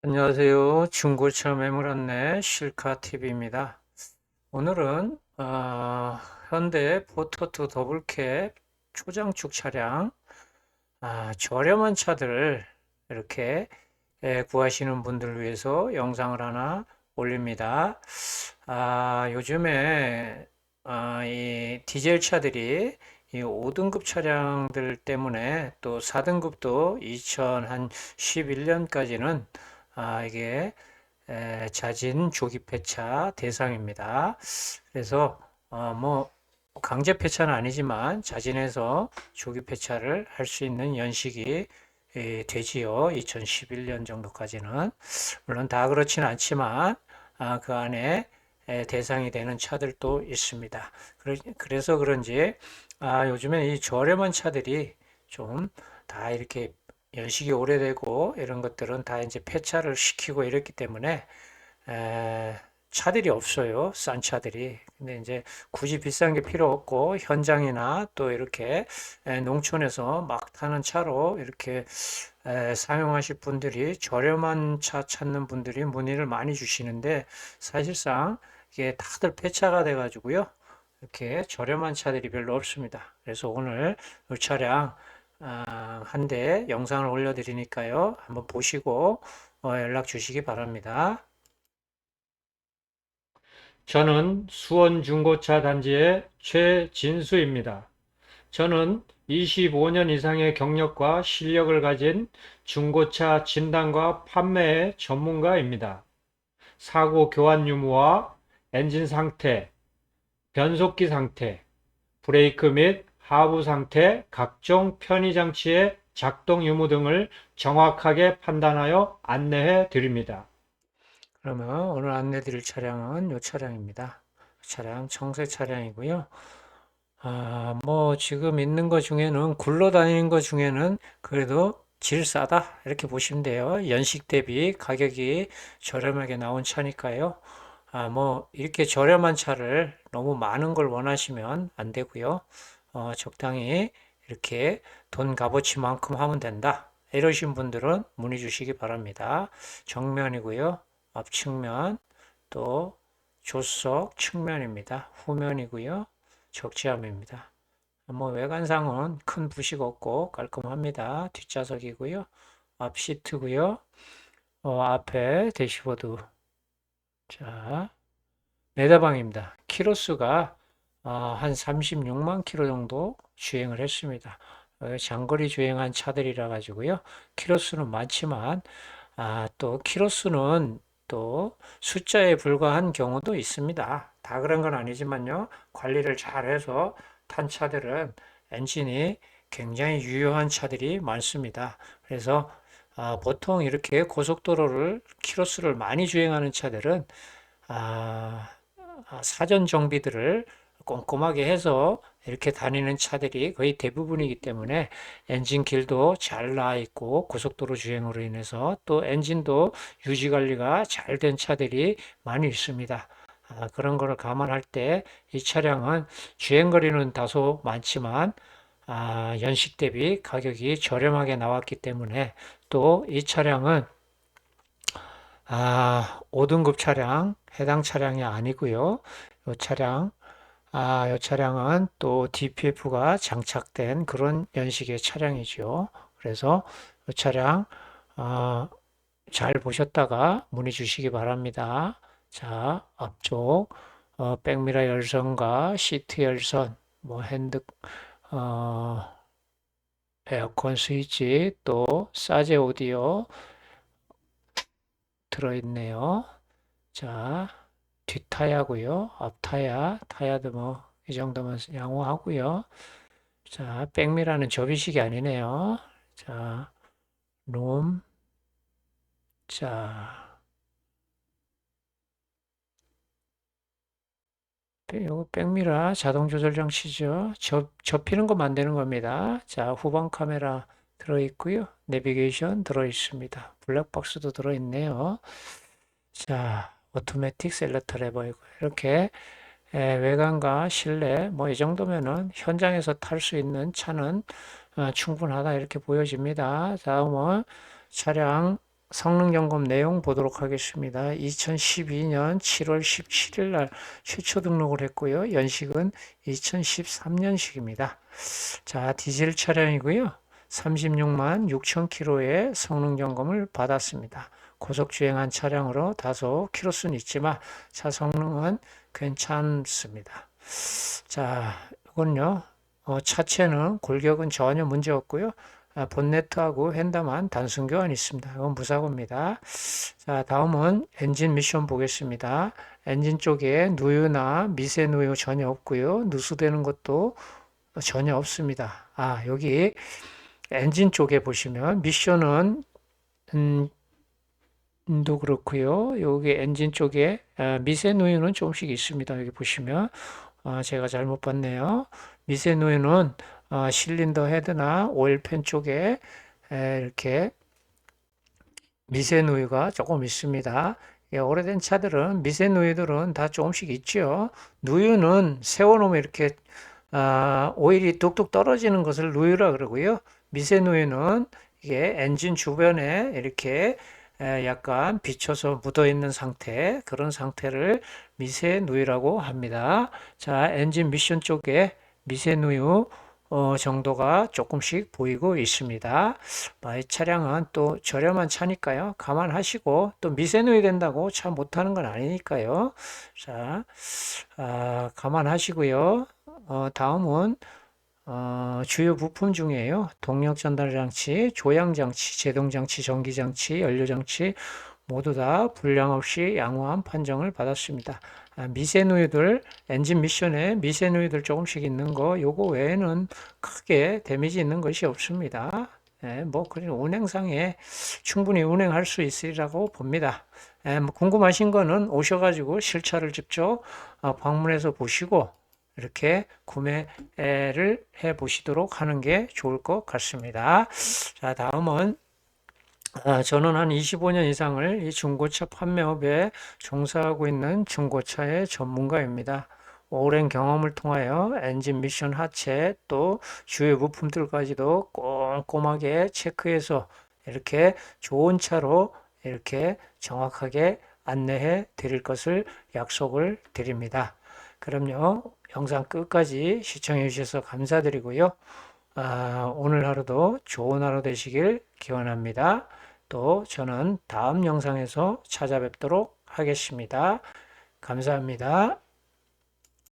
안녕하세요. 중고차 매물 안내 실카TV입니다. 오늘은 어, 현대 포토2 더블캡 초장축 차량 아, 저렴한 차들을 이렇게 예, 구하시는 분들 위해서 영상을 하나 올립니다. 아, 요즘에 아, 이 디젤 차들이 이 5등급 차량들 때문에 또 4등급도 2011년까지는 아, 이게 에, 자진 조기 폐차 대상입니다. 그래서 어, 뭐 강제 폐차는 아니지만 자진해서 조기 폐차를 할 수 있는 연식이 에, 되지요. 2011년 정도까지는 물론 다 그렇지는 않지만 아, 그 안에 에, 대상이 되는 차들도 있습니다. 그래, 서 그런지 아, 요즘에 이 저렴한 차들이 좀 다 이렇게 연식이 오래되고 이런 것들은 다 이제 폐차를 시키고 이랬기 때문에 에, 차들이 없어요. 싼 차들이. 근데 이제 굳이 비싼 게 필요 없고 현장이나 또 이렇게 에, 농촌에서 막 타는 차로 이렇게 에, 사용하실 분들이 저렴한 차 찾는 분들이 문의를 많이 주시는데 사실상 이게 다들 폐차가 돼 가지고요. 이렇게 저렴한 차들이 별로 없습니다. 그래서 오늘 이 차량 아, 한대 영상을 올려드리니까요. 한번 보시고 어, 연락 주시기 바랍니다. 저는 수원 중고차 단지의 최진수입니다. 저는 25년 이상의 경력과 실력을 가진 중고차 진단과 판매의 전문가입니다. 사고 교환 유무와 엔진 상태, 변속기 상태, 브레이크 및 하부 상태, 각종 편의 장치의 작동 유무 등을 정확하게 판단하여 안내해 드립니다. 그러면 오늘 안내 드릴 차량은 이 차량입니다. 차량 청색 차량이고요. 아, 뭐 지금 있는 것 중에는 굴러다니는 것 중에는 그래도 질 싸다 이렇게 보시면 돼요. 연식 대비 가격이 저렴하게 나온 차니까요. 아, 뭐 이렇게 저렴한 차를 너무 많은 걸 원하시면 안 되고요. 어, 적당히 이렇게 돈 값어치만큼 하면 된다. 이러신 분들은 문의 주시기 바랍니다. 정면이고요. 앞측면 또 조석 측면입니다. 후면이고요. 적지함입니다. 뭐 외관상은 큰 부식 없고 깔끔합니다. 뒷좌석이고요. 앞 시트고요. 어, 앞에 대시보드. 자, 네다방입니다. 키로수가 아, 한 36만 킬로 정도 주행을 했습니다. 어, 장거리 주행한 차들이라 가지고요. 키로수는 많지만 아, 또 키로수는 또 숫자에 불과한 경우도 있습니다. 다 그런 건 아니지만요. 관리를 잘 해서 탄 차들은 엔진이 굉장히 유효한 차들이 많습니다. 그래서 아, 보통 이렇게 고속도로를 키로수를 많이 주행하는 차들은 아, 아 사전 정비들을 꼼꼼하게 해서 이렇게 다니는 차들이 거의 대부분이기 때문에 엔진 길도 잘 나와 있고 고속도로 주행으로 인해서 또 엔진도 유지 관리가 잘 된 차들이 많이 있습니다. 아, 그런 거를 감안할 때 이 차량은 주행 거리는 다소 많지만 아, 연식 대비 가격이 저렴하게 나왔기 때문에 또 이 차량은 아, 5등급 차량 해당 차량이 아니고요. 이 차량 아, 이 차량은 또 DPF가 장착된 그런 연식의 차량이죠. 그래서 이 차량 어, 잘 보셨다가 문의 주시기 바랍니다. 자, 앞쪽 어, 백미러 열선과 시트 열선, 뭐 핸드 어, 에어컨 스위치, 또 사제 오디오 들어있네요. 자, 뒷타야고요. 앞타야, 타야도 뭐 이 정도면 양호하고요. 자, 백미라는 접이식이 아니네요. 자, 롬. 자, 이거 백미라 자동 조절 장치죠. 접, 접히는 거 만드는 겁니다. 자, 후방 카메라 들어있고요. 내비게이션 들어있습니다. 블랙박스도 들어있네요. 자, 오토매틱 셀렉터 레버이고 이렇게 외관과 실내 뭐 이 정도면은 현장에서 탈 수 있는 차는 어, 충분하다 이렇게 보여집니다. 다음은 차량 성능 점검 내용 보도록 하겠습니다. 2012년 7월 17일 날 최초 등록을 했고요. 연식은 2013년식입니다. 자, 디젤 차량이고요. 36만 6천 킬로의 성능 점검을 받았습니다. 고속 주행한 차량으로 다소 키로수는 있지만 차 성능은 괜찮습니다. 자, 이건요. 어, 차체는 골격은 전혀 문제 없고요. 아, 본네트하고 휀다만 단순 교환이 있습니다. 이건 무사고입니다. 자, 다음은 엔진 미션 보겠습니다. 엔진 쪽에 누유나 미세 누유 전혀 없고요. 누수되는 것도 전혀 없습니다. 아, 여기 엔진 쪽에 보시면 미션은 음, 도 그렇고요. 여기 엔진 쪽에 아, 미세 누유는 조금씩 있습니다. 여기 보시면 아, 제가 잘못 봤네요. 미세 누유는 어, 실린더 헤드나 오일팬 쪽에 에, 이렇게 미세 누유가 조금 있습니다. 예, 오래된 차들은 미세 누유들은 다 조금씩 있죠. 누유는 세워놓으면 이렇게 아, 오일이 뚝뚝 떨어지는 것을 누유라 그러고요. 미세 누유는 이게 엔진 주변에 이렇게 에, 약간 비쳐서 묻어 있는 상태 그런 상태를 미세 누유라고 합니다. 자, 엔진 미션 쪽에 미세 누유 어, 정도가 조금씩 보이고 있습니다. 아, 이 차량은 또 저렴한 차니까요. 감안하시고 또 미세누이 된다고 차 못하는 건 아니니까요. 자, 아, 감안하시고요. 어, 다음은 어, 주요 부품 중에요. 동력 전달 장치, 조향 장치, 제동 장치, 전기 장치, 연료 장치 모두 다 불량 없이 양호한 판정을 받았습니다. 아, 미세누이들 엔진 미션에 미세누이들 조금씩 있는 거 요거 외에는 크게 데미지 있는 것이 없습니다. 예, 뭐 그런 운행상에 충분히 운행할 수 있으리라고 봅니다. 예, 뭐 궁금하신 거는 오셔가지고 실차를 직접 어, 방문해서 보시고 이렇게 구매를 해 보시도록 하는 게 좋을 것 같습니다. 자, 다음은 아, 저는 한 25년 이상을 이 중고차 판매업에 종사하고 있는 중고차의 전문가입니다. 오랜 경험을 통하여 엔진 미션 하체 또 주요 부품들까지도 꼼꼼하게 체크해서 이렇게 좋은 차로 이렇게 정확하게 안내해 드릴 것을 약속을 드립니다. 그럼요, 영상 끝까지 시청해 주셔서 감사드리고요. 아, 오늘 하루도 좋은 하루 되시길 기원합니다. 또 저는 다음 영상에서 찾아뵙도록 하겠습니다. 감사합니다.